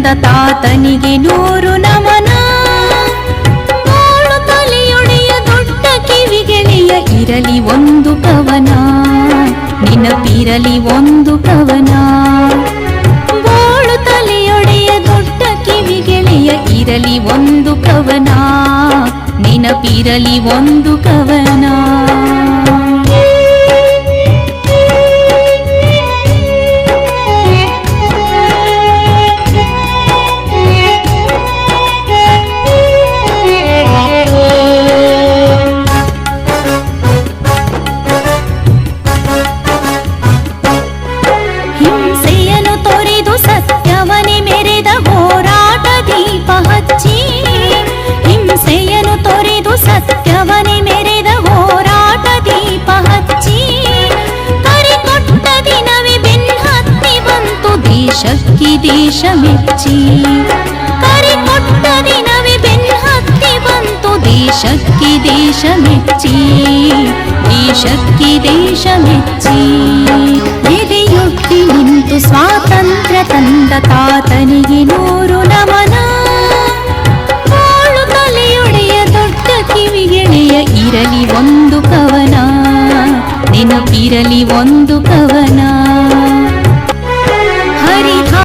ತಂದ ತಾತನಿಗೆ ನೂರು ನಮನ. ತಲೆಯೊಡೆಯ ದೊಡ್ಡ ಕಿವಿಗೆಳೆಯ ಇರಲಿ ಒಂದು ಕವನ ನೆನಪಿರಲಿ ಒಂದು ಕವನ ಬಾಳು ತಲೆಯೊಡೆಯ ದೊಡ್ಡ ಕಿವಿಗೆಳೆಯ ಇರಲಿ ಒಂದು ಕವನ ನೆನಪಿರಲಿ ಒಂದು ಕವನ ಸತ್ಯವನೆ ಮೆರೆದ ಹೋರಾಟ ದೀಪ ಹಚ್ಚಿ ಕರೆ ಕೊಟ್ಟ ದಿನವೇ ಬೆನ್ಹತ್ತಿ ಬಂತು ದೇಶಕ್ಕೆ ದೇಶ ಮೆಚ್ಚಿ ಕರೆ ಕೊಟ್ಟ ದಿನವೇ ಬೆನ್ಹತ್ತಿ ಬಂತು ದೇಶಕ್ಕೆ ದೇಶ ಮೆಚ್ಚಿ ದೇಶಕ್ಕೆ ದೇಶ ಮೆಚ್ಚಿ ಎದೆಯೊಡ್ಡಿ ನಿಂತು ಸ್ವಾತಂತ್ರ್ಯ ತಂದ ತಾತನಿಗೆ ಇರಲಿ ಒಂದು ಕವನ.